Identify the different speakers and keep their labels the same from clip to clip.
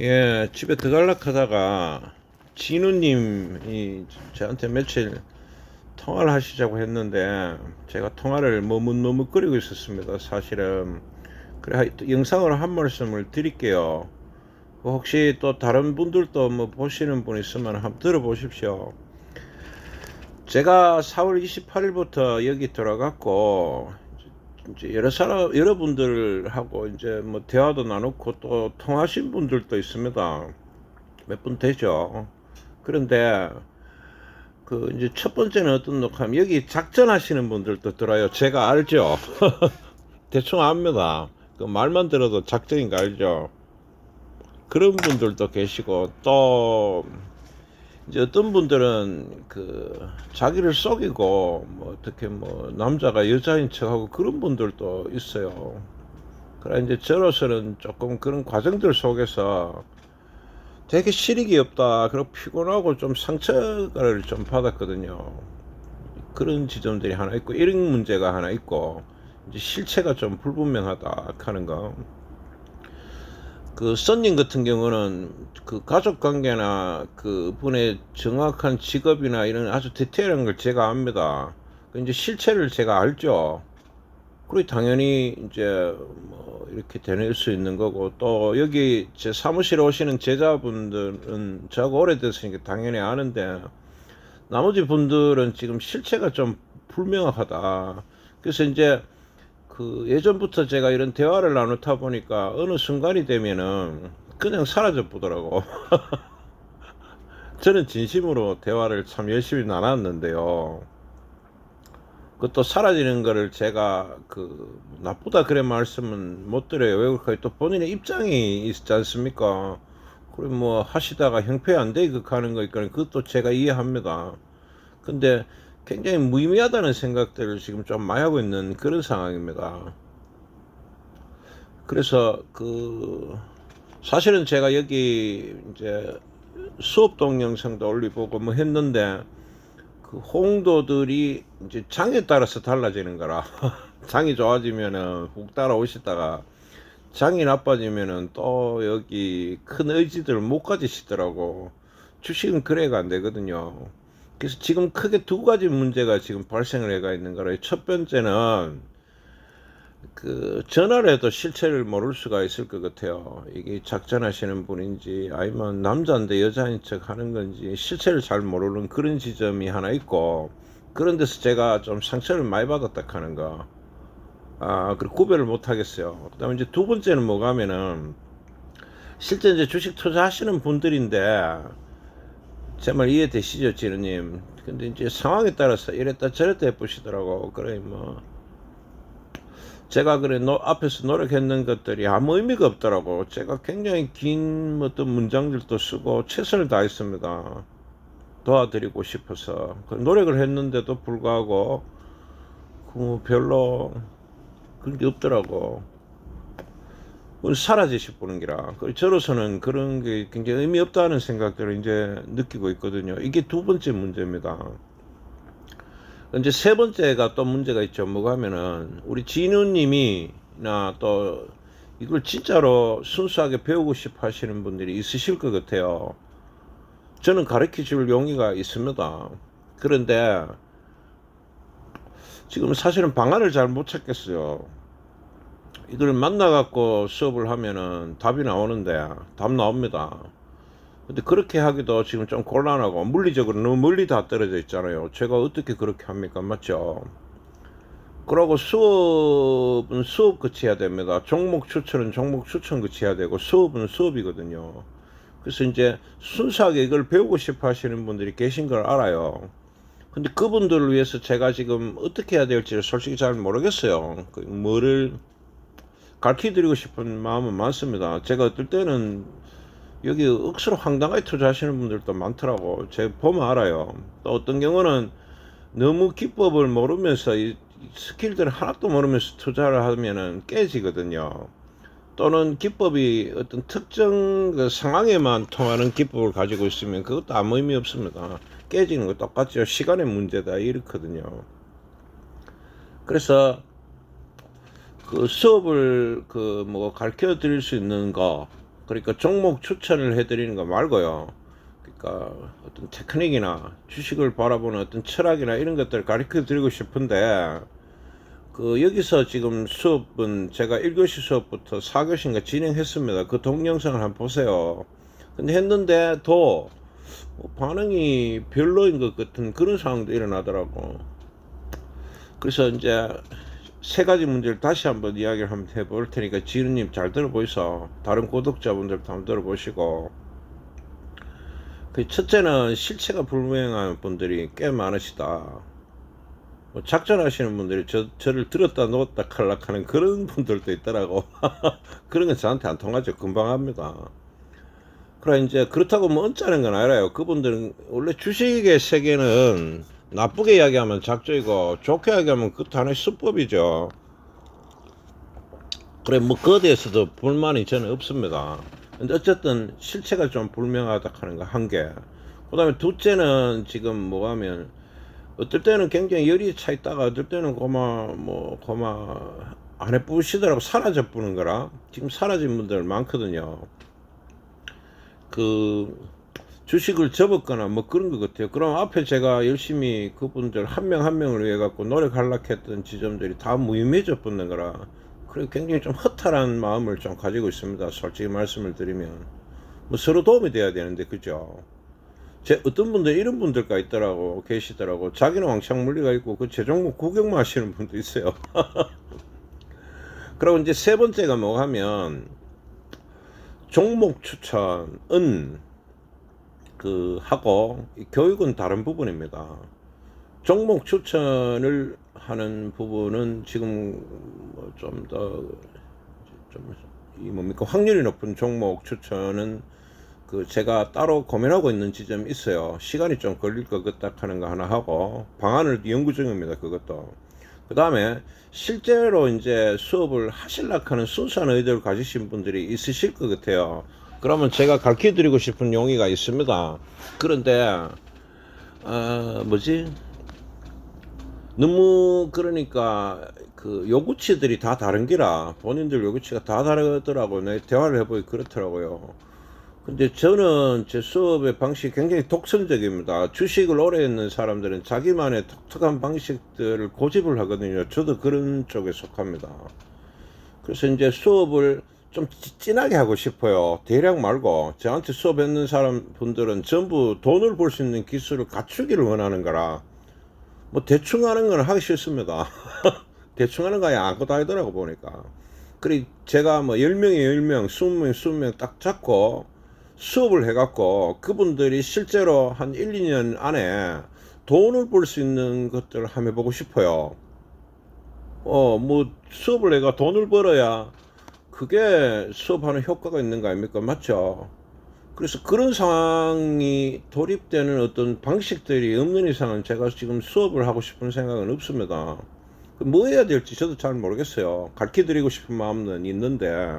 Speaker 1: 예, 집에 들어갈락 하다가 진우님이 저한테 며칠 통화를 하시자고 했는데 제가 통화를 머뭇머뭇거리고 있었습니다. 사실은 그래 또 영상으로 한 말씀을 드릴게요. 그 혹시 또 다른 분들도 뭐 보시는 분 있으면 한번 들어보십시오. 제가 4월 28일부터 여기 들어갔고 이제 여러 사람 여러분들하고 이제 뭐 대화도 나누고 또 통하신 분들도 있습니다. 몇 분 되죠. 그런데 그 이제 첫 번째는 어떤 녹화면 여기 작전하시는 분들도 들어요. 제가 알죠. 대충 압니다. 그 말만 들어도 작전인 거 알죠. 그런 분들도 계시고 또 이제 어떤 분들은 그 자기를 속이고 뭐 어떻게 뭐 남자가 여자인 척하고 그런 분들도 있어요. 그래 이제 저로서는 조금 그런 과정들 속에서 되게 실익이 없다. 그리고 피곤하고 좀 상처를 좀 받았거든요. 그런 지점들이 하나 있고 이런 문제가 하나 있고 이제 실체가 좀 불분명하다 하는 거. 그 썬님 같은 경우는 그 가족 관계나 그 분의 정확한 직업이나 이런 아주 디테일한 걸 제가 압니다. 그 이제 실체를 제가 알죠. 그리고 당연히 이제 뭐 이렇게 되낼 수 있는 거고 또 여기 제 사무실에 오시는 제자분들은 저하고 오래됐으니까 당연히 아는데 나머지 분들은 지금 실체가 좀 불명확하다. 그래서 이제 그 예전부터 제가 이런 대화를 나누다 보니까 어느 순간이 되면은 그냥 사라져 보더라고. 저는 진심으로 대화를 참 열심히 나눴는데요. 그것도 사라지는 거를 제가 그 나쁘다 그래 말씀은 못 드려요. 왜 그럴까요? 또 본인의 입장이 있지 않습니까? 그리고 뭐 하시다가 형편 안 되게 하는 거 있거든요. 그것도 제가 이해합니다. 근데 굉장히 무의미하다는 생각들을 지금 좀 많이 하고 있는 그런 상황입니다. 그래서 그 사실은 제가 여기 이제 수업 동영상도 올리고 뭐 했는데 그 홍도들이 이제 장에 따라서 달라지는 거라. 장이 좋아지면은 훅 따라오시다가 장이 나빠지면은 또 여기 큰 의지들을 못 가지시더라고. 주식은 그래가 안 되거든요 그래서 지금 크게 두 가지 문제가 지금 발생을 해가 있는 거라 첫 번째는 그 전화를 해도 실체를 모를 수가 있을 것 같아요. 이게 작전하시는 분인지 아니면 남자인데 여자인 척 하는 건지 실체를 잘 모르는 그런 지점이 하나 있고 그런 데서 제가 좀 상처를 많이 받았다 하는 거. 아, 그 구별을 못 하겠어요. 그다음에 이제 두 번째는 뭐가면은 실제 이제 주식 투자하시는 분들인데 제말 이해되시죠, 지르님? 근데 이제 상황에 따라서 이랬다 저랬다 해보시더라고. 그래 뭐. 제가 그래 노, 앞에서 노력했는 것들이 아무 의미가 없더라고. 제가 굉장히 긴 어떤 문장들도 쓰고 최선을 다했습니다. 도와드리고 싶어서 그 노력을 했는데도 불구하고 그 별로 그런 게 없더라고. 오늘 사라지실 보는 기라. 그 저로서는 그런 게 굉장히 의미 없다는 생각들을 이제 느끼고 있거든요. 이게 두 번째 문제입니다. 이제 세 번째가 또 문제가 있죠. 뭐가 하면은 우리 진우님이나 또 이걸 진짜로 순수하게 배우고 싶어 하시는 분들이 있으실 것 같아요. 저는 가르쳐 줄 용의가 있습니다. 그런데 지금 사실은 방안을 잘 못 찾겠어요. 이걸 만나갖고 수업을 하면은 답이 나오는데 답 나옵니다. 근데 그렇게 하기도 지금 좀 곤란하고 물리적으로 너무 멀리 다 떨어져 있잖아요. 제가 어떻게 그렇게 합니까? 맞죠? 그러고 수업은 수업 해야 됩니다. 종목 추천은 종목 추천 해야 되고 수업은 수업이거든요. 그래서 이제 순수하게 이걸 배우고 싶어 하시는 분들이 계신 걸 알아요. 근데 그분들을 위해서 제가 지금 어떻게 해야 될지를 솔직히 잘 모르겠어요. 그 뭐를 가르쳐 드리고 싶은 마음은 많습니다. 제가 어떨 때는 여기 억수로 황당하게 투자하시는 분들도 많더라고. 제가 보면 알아요. 또 어떤 경우는 너무 기법을 모르면서 이 스킬들을 하나도 모르면서 투자를 하면은 깨지거든요. 또는 기법이 어떤 특정 그 상황에만 통하는 기법을 가지고 있으면 그것도 아무 의미 없습니다. 깨지는 거 똑같죠. 시간의 문제다. 이렇거든요. 그래서 그 수업을 그 뭐 가르쳐 드릴 수 있는 거 그러니까 종목 추천을 해 드리는 거 말고요. 그러니까 어떤 테크닉이나 주식을 바라보는 어떤 철학이나 이런 것들을 가르쳐 드리고 싶은데 그 여기서 지금 수업은 제가 1교시 수업부터 4교시인가 진행했습니다. 그 동영상을 한번 보세요. 근데 했는데도 뭐 반응이 별로인 것 같은 그런 상황도 일어나더라고. 그래서 이제 세 가지 문제를 다시 한번 이야기를 한번 해볼 테니까 지은님 잘 들어보이소. 다른 구독자분들도 한번 들어보시고. 그 첫째는 실체가 불명한 분들이 꽤 많으시다. 뭐 작전하시는 분들이 저, 저를 들었다 놓았다 칼락하는 그런 분들도 있더라고. 그런 건 저한테 안 통하죠. 금방 합니다. 그래 이제 그렇다고 뭐 언짢은 건 알아요. 그분들은 원래 주식의 세계는 나쁘게 이야기하면 작전이고 좋게 이야기하면 그것도 하나의 수법이죠. 그래 뭐 그에 대해서도 불만이 저는 없습니다. 근데 어쨌든 실체가 좀 불명하다 하는 거 한 개. 그다음에 둘째는 지금 뭐 하면 어떨 때는 굉장히 열이 차 있다가 어떨 때는 고마 뭐 고마 안에 뿌시더라고 사라져 뿌는 거라 지금 사라진 분들 많거든요. 그 주식을 접었거나 뭐 그런 것 같아요. 그럼 앞에 제가 열심히 그분들 한 명 한 명을 위해 갖고 노력하려고 했던 지점들이 다 무의미해져 붙는 거라 그래 굉장히 좀 허탈한 마음을 좀 가지고 있습니다. 솔직히 말씀을 드리면 뭐 서로 도움이 돼야 되는데 그죠? 제 어떤 분들 이런 분들가 있더라고 계시더라고 자기는 왕창 물리가 있고 그 제종목 구경만 하시는 분도 있어요. 그리고 이제 세 번째가 뭐 하면 종목 추천은 그 하고 이 교육은 다른 부분입니다. 종목 추천을 하는 부분은 지금 뭐좀더 좀 이 뭡니까 확률이 높은 종목 추천은 그 제가 따로 고민하고 있는 지점이 있어요. 시간이 좀 걸릴 것 같다 하는 거 하나 하고 방안을 연구 중입니다. 그것도. 그 다음에 실제로 이제 수업을 하실라 하는 순수한 의도를 가지신 분들이 있으실 것 같아요. 그러면 제가 가르쳐 드리고 싶은 용의가 있습니다. 그런데, 아, 뭐지? 너무 그러니까 그 요구치들이 다 다른 기라 본인들 요구치가 다 다르더라고요. 내 대화를 해보니 그렇더라고요. 근데 저는 제 수업의 방식이 굉장히 독선적입니다. 주식을 오래 했는 사람들은 자기만의 독특한 방식들을 고집을 하거든요. 저도 그런 쪽에 속합니다. 그래서 이제 수업을 좀 찌- 진하게 하고 싶어요. 대략 말고 저한테 수업 했는 사람 분들은 전부 돈을 벌 수 있는 기술을 갖추기를 원하는 거라 뭐 대충 하는 건 하기 싫습니다. 대충 하는 거 아무것도 아니더라고 보니까. 그리 제가 뭐 10명에 10명, 20명, 20명 딱 잡고 수업을 해갖고 그분들이 실제로 한 1, 2년 안에 돈을 벌 수 있는 것들을 한번 해보고 싶어요. 어, 뭐 수업을 내가 돈을 벌어야 그게 수업하는 효과가 있는 거 아닙니까? 맞죠? 그래서 그런 상황이 돌입되는 어떤 방식들이 없는 이상은 제가 지금 수업을 하고 싶은 생각은 없습니다. 그뭐 해야 될지 저도 잘 모르겠어요. 가르쳐 드리고 싶은 마음은 있는데,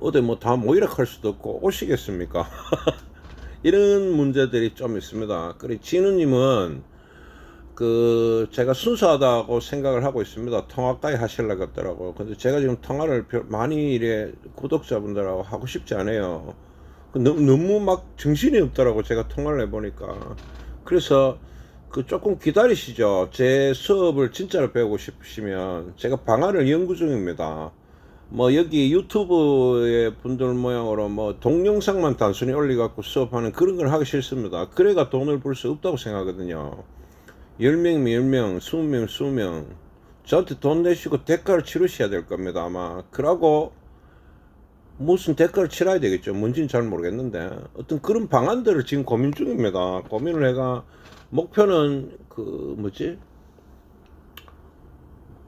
Speaker 1: 어디 뭐 다 모이락할 수도 없고 오시겠습니까? 이런 문제들이 좀 있습니다. 그래, 진우님은 그 제가 순수하다고 생각을 하고 있습니다. 통화까지 하시려고 했더라고요. 근데 제가 지금 통화를 별- 많이 이래 구독자분들하고 하고 싶지 않아요. 그 너무, 너무 막 정신이 없더라고 제가 통화를 해보니까. 그래서 그 조금 기다리시죠. 제 수업을 진짜로 배우고 싶으시면 제가 방안을 연구 중입니다. 뭐 여기 유튜브의 분들 모양으로 뭐 동영상만 단순히 올려갖고 수업하는 그런 걸 하기 싫습니다. 그래가 돈을 벌 수 없다고 생각하거든요. 10명이면 10명, 20명, 20명. 저한테 돈 내시고 대가를 치르셔야 될 겁니다, 아마. 그러고 무슨 대가를 치러야 되겠죠. 뭔지는 잘 모르겠는데. 어떤 그런 방안들을 지금 고민 중입니다. 고민을 해가, 목표는 그, 뭐지?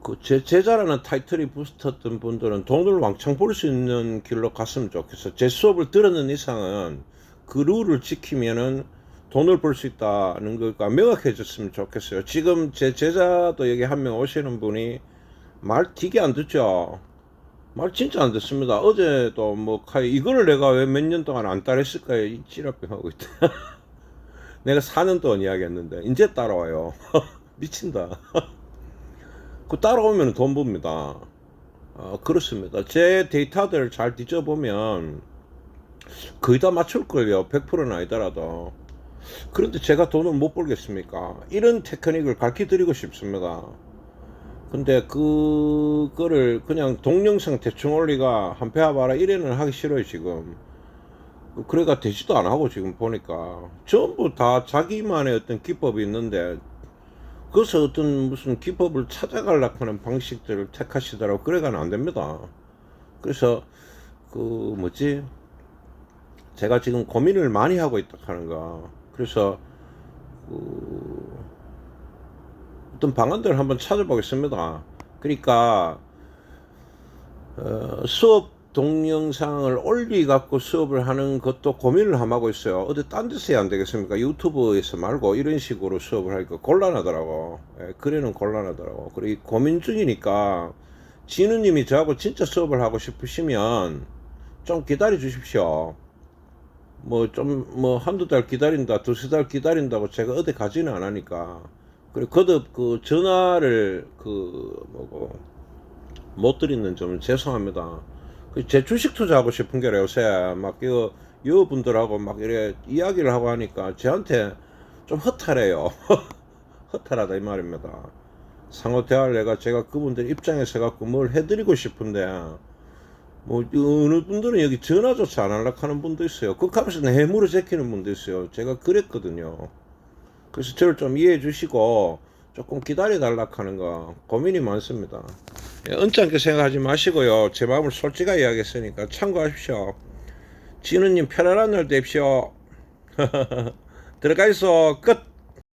Speaker 1: 그 제, 제자라는 타이틀이 붙었던 분들은 돈을 왕창 벌 수 있는 길로 갔으면 좋겠어. 제 수업을 들었는 이상은 그 룰을 지키면은 돈을 벌 수 있다는 것과 명확해졌으면 좋겠어요. 지금 제 제자도 여기 한 명 오시는 분이 말 되게 안 듣죠. 말 진짜 안 듣습니다. 어제도 뭐 이거를 내가 왜 몇 년 동안 안 따랐을까 이 찌라병 하고 있다. 내가 4년 동안 이야기했는데 이제 따라와요. 미친다. 그 따라오면 돈 법니다. 어, 그렇습니다. 제 데이터들을 잘 뒤져보면 거의 다 맞출걸요. 100%는 아니더라도. 그런데 제가 돈을 못 벌겠습니까? 이런 테크닉을 가르쳐 드리고 싶습니다. 근데 그거를 그냥 동영상 대충 올리가 한배 봐라 이래는 하기 싫어요 지금. 그래가 되지도 안 하고 지금 보니까. 전부 다 자기만의 어떤 기법이 있는데 그래서 어떤 무슨 기법을 찾아가려고 하는 방식들을 택하시더라고 그래가는 안 됩니다. 그래서 그 뭐지? 제가 지금 고민을 많이 하고 있다 하는 거 그래서 그 어떤 방안들을 한번 찾아보겠습니다. 그러니까 어, 수업 동영상을 올리 갖고 수업을 하는 것도 고민을 함 하고 있어요. 어디 딴 데서 해야 안 되겠습니까? 유튜브에서 말고 이런 식으로 수업을 하니까 곤란하더라고. 예, 그래는 곤란하더라고. 그리고 고민 중이니까 진우님이 저하고 진짜 수업을 하고 싶으시면 좀 기다려 주십시오. 뭐좀뭐 한두 달 기다린다, 두세 달 기다린다고 제가 어디 가지는 않으니까. 그리고 거듭 그 전화를 그 뭐고 못 드리는 점 죄송합니다. 그제 주식 투자하고 싶은 게라 요새 막 이거 여분들하고 막 이래 이야기를 하고 하니까 저한테 좀 허탈해요. 허탈하다 이 말입니다. 상호 대화를 내가 제가 그분들 입장에서 갖고 뭘 해드리고 싶은데 뭐 어느 분들은 여기 전화조차 안 하려고 하는 분도 있어요. 그 값에서 해무를 제키는 분도 있어요. 제가 그랬거든요. 그래서 저를 좀 이해해 주시고 조금 기다려 달라 하는 거 고민이 많습니다. 예, 언짢게 생각하지 마시고요. 제 마음을 솔직하게 이야기했으니까 참고하십시오. 진우님 편안한 날 되십시오. 들어가 있어 끝.